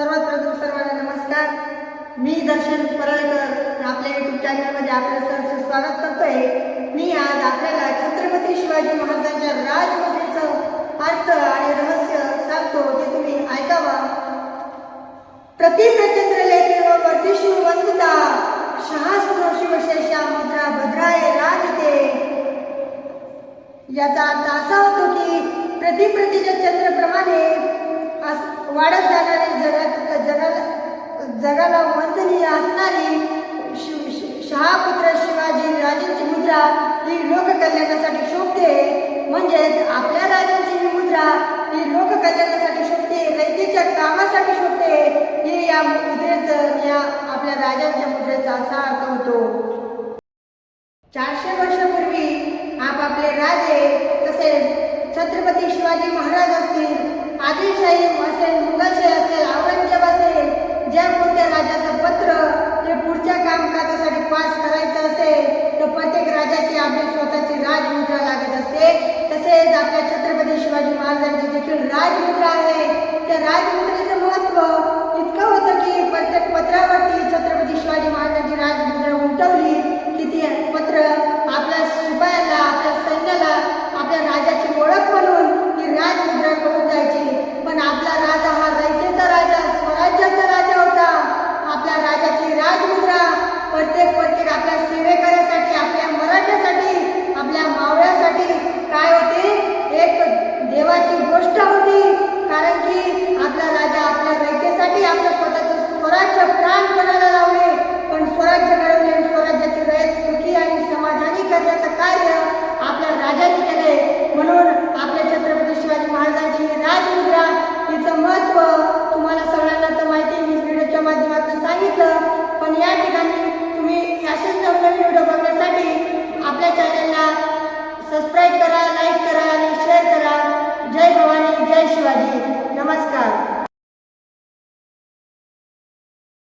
सर्वात प्रथम सर्वांना नमस्कार. मी दर्शन परळकर आपल्या युट्यूब चॅनलमध्ये आपलं सहर्ष स्वागत करतोय. मी आज आपल्याला छत्रपती शिवाजी महाराजांच्या राजमुद्रेचं अर्थ आणि रहस्य सांगतो ते तुम्ही ऐकावा. प्रतिप्रचंद्र लेखे व वर्धिषु वंदिता शहास्त्र शिवशेषा मुद्रा भद्राय राजते. याचा अर्थ असा होतो की प्रतिप्रतीच्या चंद्रप्रमाणे वाढत जाणारे हा पुत्र शिवाजी राजांची मुद्रा ही लोककल्याणासाठी शोभते. म्हणजेच आपल्या राजांची ही मुद्रा ही लोककल्याणासाठी शोभते रयतेच्या कामासाठी शोभते. हे या मुद्रेचं या आपल्या राजांच्या मुद्रेचा असा अर्थ होतो. चारशे वर्षापूर्वी आपापले राजे तसेच छत्रपती शिवाजी महाराज असतील आदिलशाही असेल मुघलशाही असेल औरंगजेब असेल ज्या कोणत्या राजाचं पत्र हे पुढच्या कामकाजासाठी पास करायचं असेल तर प्रत्येक राजाची आपली स्वतःची राजमुद्रा लागत असते. तसेच आपल्या छत्रपती शिवाजी महाराजांची देखील राजमुद्रा आहे. करण्याचं कार्य आपल्या राजाने केले. म्हणून आपल्या छत्रपती शिवाजी महाराजांची राजमुद्रा तिचं महत्त्व तुम्हाला सगळ्यांना तर माहिती मी व्हिडिओच्या माध्यमातून सांगितलं. पण या ठिकाणी तुम्ही असेच नवनवीन व्हिडिओ बघण्यासाठी आपल्या चॅनलला सबस्क्राईब करा लाईक करा आणि शेअर करा. जय भवानी जय शिवाजी.